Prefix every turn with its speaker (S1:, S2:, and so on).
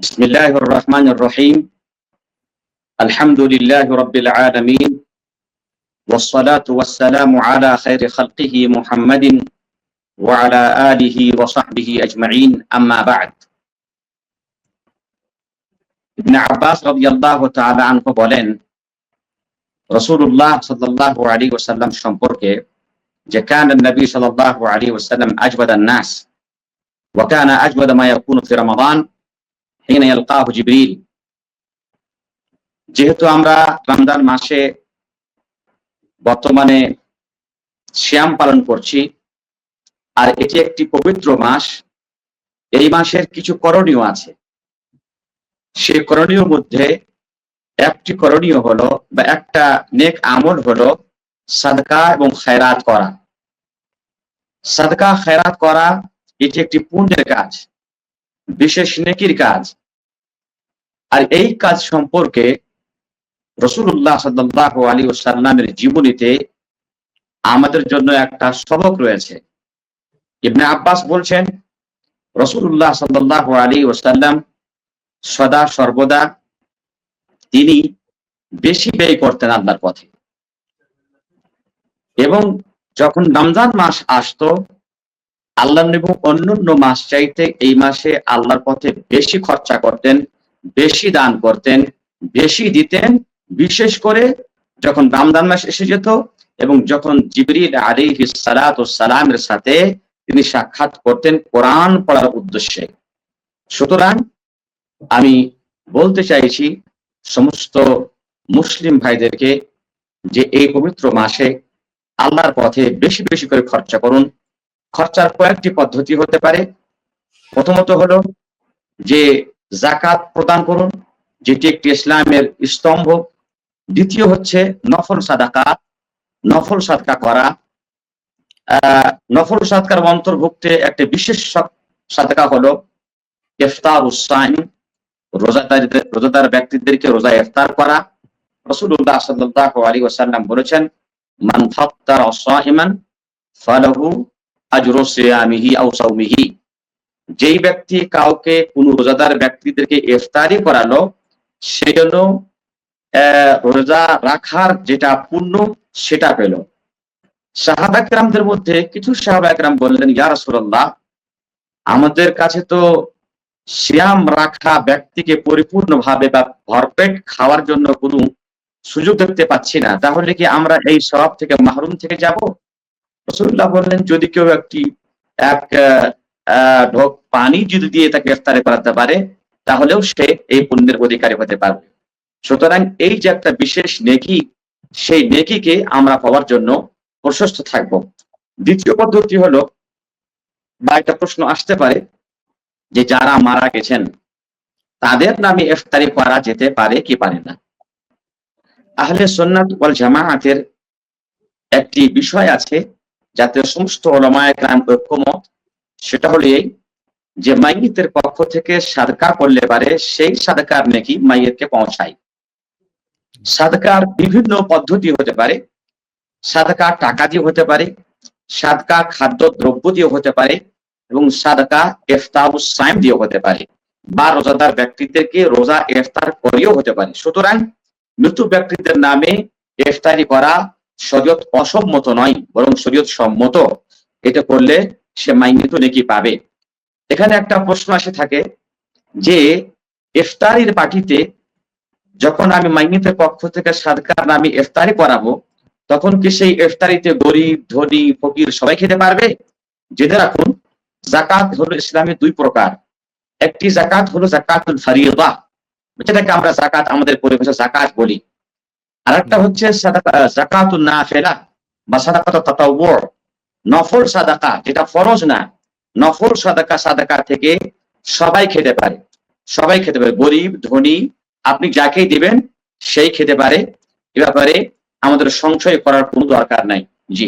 S1: بسم الله الرحمن الرحيم الحمد لله رب العالمين والصلاة والسلام على خير خلقه محمد وعلى آله وصحبه أجمعين أما بعد ابن عباس رضي الله تعالى عنه বলেন রসুল্লাহ সাল্লাহ আলী ওসাল্লাম সম্পর্কে যে কান নবী সাল্লাহ আলী ওসাল্লাম আজবাদ নাস وكان أجود ما يكون في رمضان জিবরিল। যেহেতু আমরা রমজান মাসে বর্তমানে শ্যাম পালন করছি, আর এটি একটি পবিত্র মাস, এই মাসের কিছু করণীয় আছে। সে করণীয় মধ্যে একটি করণীয় হলো বা একটা নেক আমল হলো সাদকা এবং খেরাত করা। সাদকা খেরাত করা, এটি একটি পুণ্যের কাজ, বিশেষ নেকির কাজ। আর এই কাজ সম্পর্কে রসুল্লাহ সাল্লাহ আলী সাল্লামের জীবনীতে আমাদের জন্য একটা সবক রয়েছে। ইবনে আব্বাস বলছেন রসুল্লাহ সাল্লাহ আলী ওসাল্লাম সদা সর্বদা তিনি বেশি ব্যয় করতেন আল্লাহর পথে। এবং যখন রমজান মাস আসতো আল্লাহ এবং অন্যান্য মাস চাইতে এই মাসে আল্লাহর পথে বেশি খরচা করতেন। বেশি দান করতেন, বেশি দিতেন, বিশেষ করে যখন রামদান মাস এসে যেত এবং যখন জিবরিল আলী সালাত ও সালামের সাথে তিনি সাক্ষাৎ করতেন কোরআন পড়ার উদ্দেশ্যে। সুতরাং আমি বলতে চাইছি, সমস্ত মুসলিম ভাইদেরকে যে এই পবিত্র মাসে আল্লাহর পথে বেশি বেশি করে খরচা করুন। খরচার কয়েকটি পদ্ধতি হতে পারে। প্রথমত হলো যে জাকাত প্রদান করুন, যেটি একটি ইসলামের স্তম্ভ। দ্বিতীয় হচ্ছে নফল সাদাকা, নফল সাদকা করা। নফল সাদকার অন্তর্ভুক্তে একটি বিশেষ সাদকা হলো ইফতার উসাইন রোজাদার রোজাদার ব্যক্তিদেরকে রোজা ইফতার করা। রসুল্লাহ সাল্লাহ আলী ওসাল্লাম বলেছেন, মান ফাত্তার অসাহিমান ফালাহু আজরসিয়ামিহি আও সাউমিহি যেই ব্যক্তি কাউকে কোন রোজাদার ব্যক্তিদেরকে ইফতারি করালো, সেজন্য রোজা রাখার যেটা পূর্ণ, সেটা পেল। সাহাবা একরামদের মধ্যে কিছু সাহাবা একরাম বললেন, ইয়া রাসূলুল্লাহ, আমাদের কাছে তো শ্যাম রাখা ব্যক্তিকে পরিপূর্ণভাবে বা ভরপেট খাওয়ার জন্য কোনো সুযোগ দেখতে পাচ্ছি না। তাহলে কি আমরা এই সব থেকে মাহরুম থেকে যাব? রসুল্লাহ বললেন, যদি কেউ একটি, এক ঢোক পানি যদি দিয়ে তাকে ইফতারে করাতে পারে, তাহলেও সে এই পুণ্যের অধিকারী হতে পারবে। সুতরাং এই যে একটা বিশেষ নেকি, সেই নেকিকে আমরা পাওয়ার জন্য প্রশস্ত থাকব। দ্বিতীয় পদ্ধতি হলো, বা একটা প্রশ্ন আসতে পারে, যে যারা মারা গেছেন, তাদের নামে ইফতারি করা যেতে পারে কি পারে না? আহলে সন্ন্যাত ওয়াল জামায়াতের একটি বিষয় আছে, যাতে সমস্ত ওলামায় গ্রাম ঐক্যমত সেটা হলো এই যে মাইয়েতের পক্ষ থেকে সাদকা করলে পারে সেই সাদকার নাকি মাইয়েতকে পৌঁছায়। সাদকার বিভিন্ন পদ্ধতি হতে পারে। সাদকা টাকা দিয়ে হতে পারে, সাদকা খাদ্য দ্রব্য দিয়ে হতে পারে এবং সাদকা ইফতাবুস সাইম দিয়ে হতে পারে। বা রোজাদার ব্যক্তিদেরকে রোজা ইফতার করিয়েও হতে পারে। সুতরাং মৃত ব্যক্তিদের নামে ইফতারি করা শরীয়ত অসম্মত নয়, বরং শরীয়ত সম্মত। এটা করলে সে মাইনিত নাকি পাবে? এখানে একটা প্রশ্ন আসে থাকে যে, ইফতারির পার্টিতে যখন আমি মাইনিতের পক্ষ থেকে সাদকার নামে ইফতারি করাবো, তখন কি সেই ইফতারিতে গরিব, ধনী, ফকির সবাই খেতে পারবে? জেনে রাখুন জাকাত হলো ইসলামের দুই প্রকার। একটি জাকাত হলো জাকাতুল ফারিয়দা যেটাকে আমরা জাকাত আমাদের পরিভাষা জাকাত বলি। আর একটা হচ্ছে জাকাতুল নাফেলা বা সাদাকাত তাতাওয়ুর নফল সাদাকা, যেটা ফরজ না, নফল সাদাকা সাদাকা থেকে সবাই খেতে পারে। সবাই খেতে পারে, গরিব, ধনী, আপনি যাকেই দিবেন, সেই খেতে পারে। এ ব্যাপারে আমাদের সংশয় করার কোনো দরকার নাই। জি।